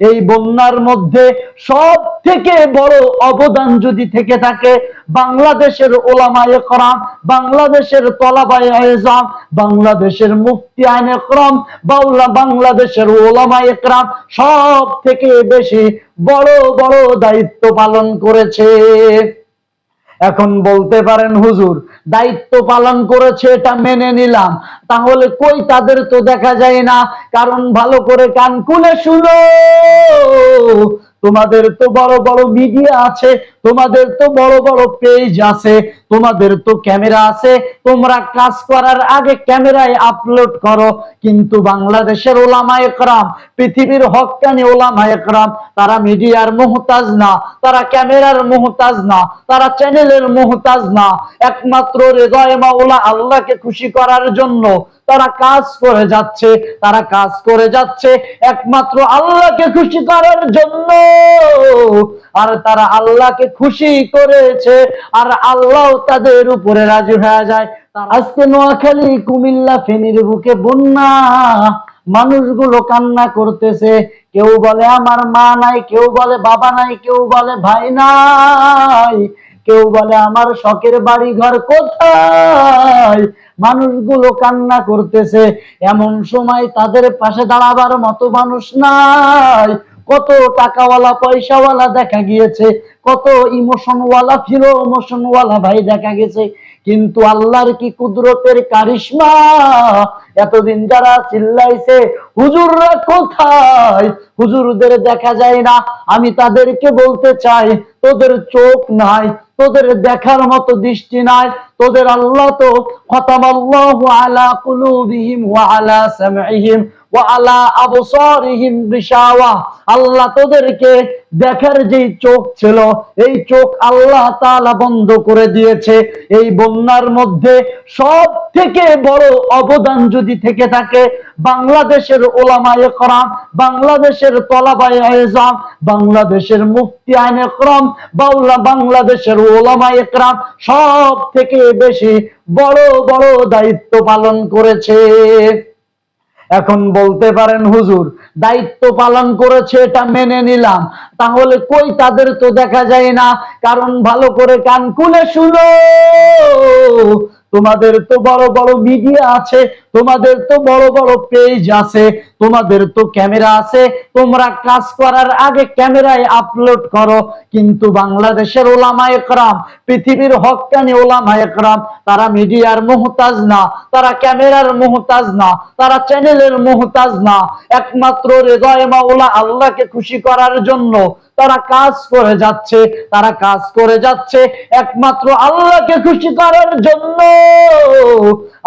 এই বন্যার মধ্যে সব থেকে বড় অবদান যদি থেকে থাকে, বাংলাদেশের ওলামায় করাম, বাংলাদেশের তলাবায় এজাম বাংলাদেশের মুফতি আইনে করাম, বাউলা বাংলাদেশের ওলামায় করাম সব থেকে বেশি বড় বড় দায়িত্ব পালন করেছে। এখন বলতে পারেন হুজুর, দায়িত্ব পালন করেছে এটা মেনে নিলাম। তাহলে কই তাদের তো দেখা যায় না, কারণ ভালো করে কান খুলে শুনো। তোমাদের তো বড় বড় মিডিয়া আছে, তোমাদের তো বড় বড় পেজ আছে। তোমাদের তো ক্যামেরা আছে, তোমরা কাজ করার আগে ক্যামেরায় আপলোড করো। কিন্তু বাংলাদেশের ওলামা একরাম, পৃথিবীর হকানি ওলামা একরাম, তারা মিডিয়ার মোহতাজ না, তারা ক্যামেরার মোহতাজ না, তারা চ্যানেলের মোহতাজ না। একমাত্র হৃদয় মাওলা আল্লাহকে খুশি করার জন্য তারা কাজ করে যাচ্ছে, তারা কাজ করে যাচ্ছে, একমাত্র আল্লাহকে খুশি করার জন্য। আর তারা আল্লাহকে খুশি করেছে, আর আল্লাহ তাদের উপরে রাজি হয়ে যায়। আজকে নোয়াখালী কুমিল্লা ফেনীর বুকে বন্যা। মানুষগুলো কান্না করতেছে। কেউ বলে আমার মা নাই। কেউ বলে বাবা নাই। কেউ বলে ভাই নাই। কেউ বলে আমার শখের বাড়ি ঘর কোথায়? মানুষগুলো কান্না করতেছে। এমন সময় তাদের পাশে দাঁড়াবার মতো মানুষ নাই। কত টাকাওয়ালা, পয়সাওয়ালা দেখা গিয়েছে, কত ইমোশনওয়ালা, ফিরো ইমোশনওয়ালা ভাই দেখা গেছে। কিন্তু আল্লাহর কি কুদরতের কারিশমা? এতদিন যারা চিল্লাইছে, হুজুররা কোথায়? হুজুরদের দেখা যায় না। আমি তাদেরকে বলতে চাই, তোদের চোখ নাই, তোদের দেখার মতো দৃষ্টি নাই, তোদের আল্লাহ তো আলা কুলুবিহিম আলা সামঈহিম। আল্লাহ তোদেরকে দেখার যে চোখ ছিল, এই চোখ আল্লাহ বন্ধ করে দিয়েছে। এই বন্যার মধ্যে সব থেকে বড় অবদান যদি থেকে থাকে, বাংলাদেশের ওলামায়ে করম, বাংলাদেশের তলাবায়ে আজম বাংলাদেশের মুফতি আইনে বাউলা বাংলাদেশের ওলামায়ে করম সব থেকে বেশি বড় বড় দায়িত্ব পালন করেছে। এখন বলতে পারেন হুজুর, দায়িত্ব পালন করেছে এটা মেনে নিলাম। তাহলে কই তাদের তো দেখা যায় না, কারণ ভালো করে কান খুলে শুনো। তোমাদের তো বড় বড় মিডিয়া আছে তোমাদের তো বড় বড় পেজ আছে, তোমাদের তো ক্যামেরা আছে, তোমরা কাজ করার আগে ক্যামেরায় আপলোড করো। কিন্তু বাংলাদেশের ওলামা একরাম, পৃথিবীর হকানি ওলামা একরাম, তারা মিডিয়ার মোহতাজ না, তারা ক্যামেরার মোহতাজ না, তারা চ্যানেলের মোহতাজ না। একমাত্র হৃদয় মাওলা আল্লাহকে খুশি করার জন্য তারা কাজ করে যাচ্ছে, তারা কাজ করে যাচ্ছে, একমাত্র আল্লাহকে খুশি করার জন্য।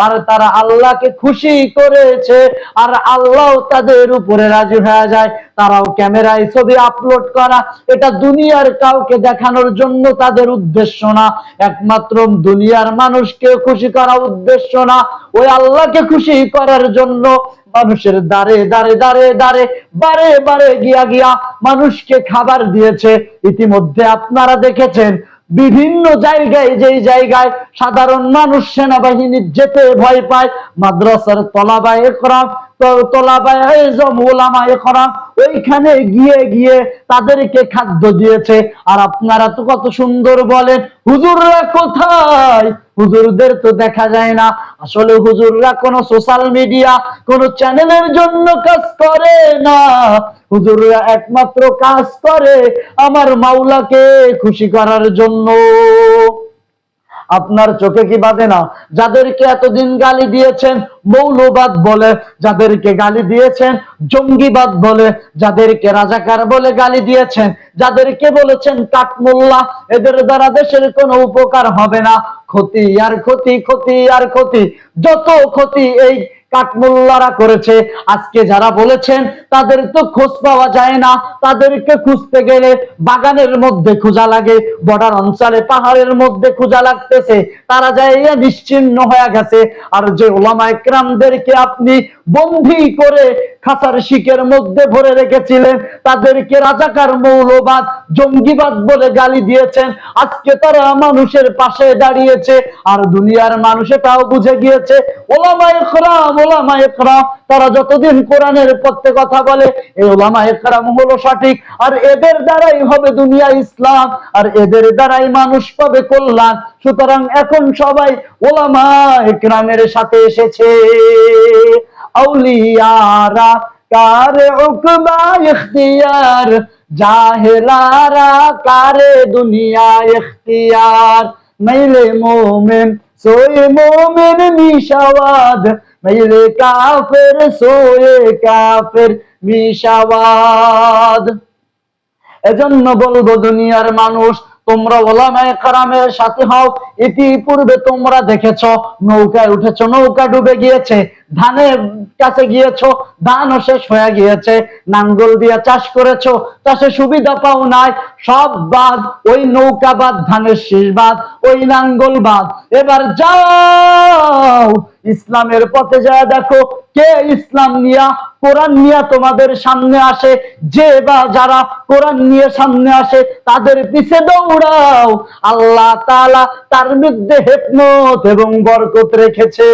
আর তারা আল্লাহকে খুশি করেছে, আর আল্লাহ তাদের উপরে রাজি হয়ে যায়। তারাও ক্যামেরায় ছবি আপলোড করা, এটা দুনিয়ার কাউকে দেখানোর জন্য তাদের উদ্দেশ্য না। একমাত্র দুনিয়ার মানুষকে খুশি করা উদ্দেশ্য না। ওই আল্লাহকে খুশি করার জন্য মানুষের দাঁড়ে দাঁড়ে দাঁড়ে দাঁড়ে বারে বারে গিয়া গিয়া মানুষকে খাবার দিয়েছে। ইতিমধ্যে আপনারা দেখেছেন বিভিন্ন জায়গায়, যেই জায়গায় সাধারণ মানুষ সেনাবাহিনী যেতে ভয় পায়, মাদ্রাসার তলাবায় করা তলাবায় ওলামায় করা ওইখানে গিয়ে গিয়ে তাদেরকে খাদ্য দিয়েছে। আর আপনারা তো কত সুন্দর বলেন, হুজুররা কোথায়? হুজুরদের তো দেখা যায় না। আসলে হুজুররা কোন সোশ্যাল মিডিয়া কোন চ্যানেলের জন্য কাজ করে না। হুজুররা একমাত্র কাজ করে আমার মাওলাকে খুশি করার জন্য। আপনার চোখে কি বাঁধে না? যাদেরকে এতদিন গালি দিয়েছেন, মৌলবাদ বলে যাদেরকে গালি দিয়েছেন, জঙ্গিবাদ বলে যাদেরকে রাজাকার বলে গালি দিয়েছেন, যাদেরকে বলেছেন কাঠমোল্লা, এদের দ্বারা দেশের কোনো উপকার হবে না। ক্ষতি আর ক্ষতি ক্ষতি আর ক্ষতি যত ক্ষতি এই কাঠমোল্লারা করেছে। আজকে যারা বলেছেন তাদের তো খোঁজ পাওয়া যায় না। তাদেরকে খুঁজতে গেলে বাগানের মধ্যে খোঁজা লাগে, বর্ডার অঞ্চলে, পাহাড়ের মধ্যে খোঁজা লাগতেছে। তারা যাইয়া নিশ্চিন্ন হয়ে গেছে। আর যে ওলামা একরামদেরকে আপনি বন্দি করে খাসার শিকের মধ্যে ভরে রেখেছিলেন, তাদেরকে রাজাকার মৌলবাদ, জঙ্গিবাদ বলে গালি দিয়েছেন। আজকে তারা মানুষের পাশে দাঁড়িয়েছে, আর দুনিয়ার মানুষ এটাও বুঝে গিয়েছে। ওলামায় খরাম ওলামা একরাম, তারা যতদিন কোরআনের পথে কথা বলে, এই ওলামা একরাম হলো সঠিক। আর এদের দ্বারাই হবে দুনিয়া ইসলাম, আর এদের দ্বারাই মানুষ পাবে কল্যাণ। সুতরাং এখন সবাই ওলামা একরামের সাথে এসেছে। আউলিয়ারা, কার উকবা ইখতিয়ার? জাহেলারা, কারে দুনিয়া ইখতিয়ার? মাইলে মোমেন সোয়ে মোমেন মিশাওয়াদ মাইলে কাফের সোয়ে কাফের মিশাওয়াদ। এজন্য বলব দুনিয়ার মানুষ তোমরা ওলামায়ে কারামের সাথে হও, ইতিপূর্বে তোমরা দেখেছ, নৌকায় উঠেছ, নৌকা ডুবে গিয়েছে, ধানের কাছে গিয়েছ, ধানও শেষ হয়ে গিয়েছে, নাঙ্গল দিয়ে চাষ করেছ, চাষে সুবিধা পাও নাই, সব বাদ, ওই নৌকা বাদ, ধানের শেষ বাদ, ওই নাঙ্গল বাদ। এবার যাও, ইসলামের পথে যায় দেখো, কে ইসলাম নিয়া কোরআন নিয়ে তোমাদের সামনে আসে, যে বা যারা কোরআন নিয়ে সামনে আসে, তাদের পিছে দৌড়াও। আল্লাহ তার মধ্যে হেপনত এবং বরকত রেখেছে।